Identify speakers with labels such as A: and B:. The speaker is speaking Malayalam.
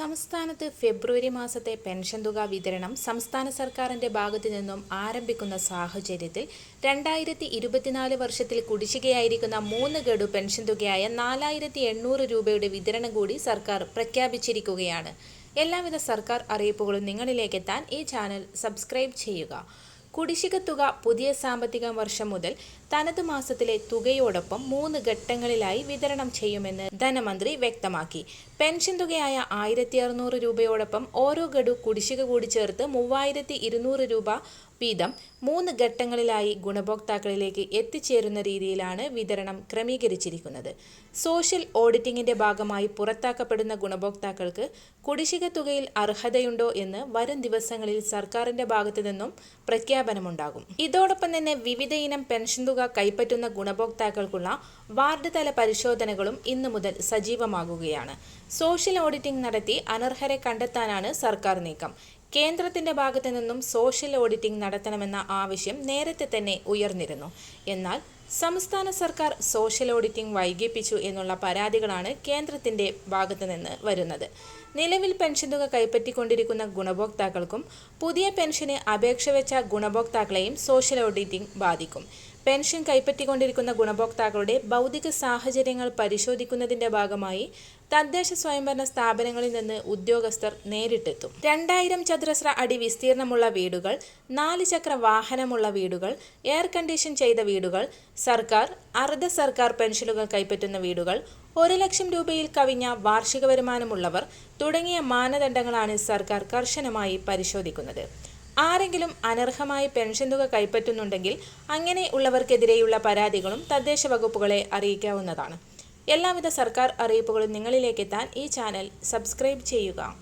A: സംസ്ഥാനത്ത് ഫെബ്രുവരി മാസത്തെ പെൻഷൻ തുക വിതരണം സംസ്ഥാന സർക്കാരിന്റെ ഭാഗത്തു നിന്നും ആരംഭിക്കുന്ന സാഹചര്യത്തിൽ രണ്ടായിരത്തി ഇരുപത്തിനാല് വർഷത്തിൽ കുടിശ്ശികയായിരിക്കുന്ന മൂന്ന് ഗഡു പെൻഷൻ തുകയായ നാലായിരത്തി എണ്ണൂറ് രൂപയുടെ വിതരണം കൂടി സർക്കാർ പ്രഖ്യാപിച്ചിരിക്കുകയാണ്. എല്ലാവിധ സർക്കാർ അറിയിപ്പുകളും നിങ്ങളിലേക്കെത്താൻ ഈ ചാനൽ സബ്സ്ക്രൈബ് ചെയ്യുക. കുടിശ്ശിക തുക പുതിയ സാമ്പത്തിക വർഷം മുതൽ തനത് മാസത്തിലെ തുകയോടൊപ്പം മൂന്ന് ഘട്ടങ്ങളിലായി വിതരണം ചെയ്യുമെന്ന് ധനമന്ത്രി വ്യക്തമാക്കി. പെൻഷൻ തുകയായ ആയിരത്തി അറുന്നൂറ് രൂപയോടൊപ്പം ഓരോ ഗഡു കുടിശ്ശിക കൂടി ചേർത്ത് മൂവായിരത്തി ഇരുന്നൂറ് രൂപ വീതം മൂന്ന് ഘട്ടങ്ങളിലായി ഗുണഭോക്താക്കളിലേക്ക് എത്തിച്ചേരുന്ന രീതിയിലാണ് വിതരണം ക്രമീകരിച്ചിരിക്കുന്നത്. സോഷ്യൽ ഓഡിറ്റിംഗിന്റെ ഭാഗമായി പുറത്താക്കപ്പെടുന്ന ഗുണഭോക്താക്കൾക്ക് കുടിശ്ശിക തുകയിൽ അർഹതയുണ്ടോ എന്ന് വരും ദിവസങ്ങളിൽ സർക്കാരിന്റെ ഭാഗത്തു നിന്നും പ്രഖ്യാപനമുണ്ടാകും. ഇതോടൊപ്പം തന്നെ വിവിധ ഇനം പെൻഷൻ തുക കൈപ്പറ്റുന്ന ഗുണഭോക്താക്കൾക്കുള്ള വാർഡ് തല പരിശോധനകളും ഇന്നു മുതൽ സജീവമാകുകയാണ്. സോഷ്യൽ ഓഡിറ്റിംഗ് നടത്തി അനർഹരെ കണ്ടെത്താനാണ് സർക്കാർ നീക്കം. കേന്ദ്രത്തിന്റെ ഭാഗത്തു നിന്നും സോഷ്യൽ ഓഡിറ്റിംഗ് നടത്തണമെന്ന ആവശ്യം നേരത്തെ തന്നെ ഉയർന്നിരുന്നു. എന്നാൽ സംസ്ഥാന സർക്കാർ സോഷ്യൽ ഓഡിറ്റിംഗ് വൈകിപ്പിച്ചു എന്നുള്ള പരാതികളാണ് കേന്ദ്രത്തിന്റെ ഭാഗത്തു നിന്ന് വരുന്നത്. നിലവിൽ പെൻഷൻ തുക കൈപ്പറ്റിക്കൊണ്ടിരിക്കുന്ന ഗുണഭോക്താക്കൾക്കും പുതിയ പെൻഷന് അപേക്ഷ വെച്ച ഗുണഭോക്താക്കളെയും സോഷ്യൽ ഓഡിറ്റിംഗ് ബാധിക്കും. പെൻഷൻ കൈപ്പറ്റിക്കൊണ്ടിരിക്കുന്ന ഗുണഭോക്താക്കളുടെ ഭൗതിക സാഹചര്യങ്ങൾ പരിശോധിക്കുന്നതിന്റെ ഭാഗമായി തദ്ദേശ സ്വയംഭരണ സ്ഥാപനങ്ങളിൽ നിന്ന് ഉദ്യോഗസ്ഥർ നേരിട്ടെത്തും. രണ്ടായിരം ചതുരശ്ര അടി വിസ്തീർണമുള്ള വീടുകൾ നാല് ചക്ര വാഹനമുള്ള വീടുകൾ എയർ കണ്ടീഷൻ ചെയ്ത വീടുകൾ സർക്കാർ അർദ്ധ സർക്കാർ പെൻഷനുകൾ കൈപ്പറ്റുന്ന വീടുകൾ ഒരു ലക്ഷം രൂപയിൽ കവിഞ്ഞ വാർഷിക വരുമാനമുള്ളവർ തുടങ്ങിയ മാനദണ്ഡങ്ങളാണ് സർക്കാർ കർശനമായി പരിശോധിക്കുന്നത്. ആരെങ്കിലും അനർഹമായി പെൻഷൻ തുക കൈപ്പറ്റുന്നുണ്ടെങ്കിൽ അങ്ങനെ ഉള്ളവർക്കെതിരെയുള്ള പരാതികളും തദ്ദേശ വകുപ്പുകളെ അറിയിക്കാവുന്നതാണ്. എല്ലാവിധ സർക്കാർ അറിയിപ്പുകളും നിങ്ങളിലേക്കെത്താൻ ഈ ചാനൽ സബ്സ്ക്രൈബ് ചെയ്യുക.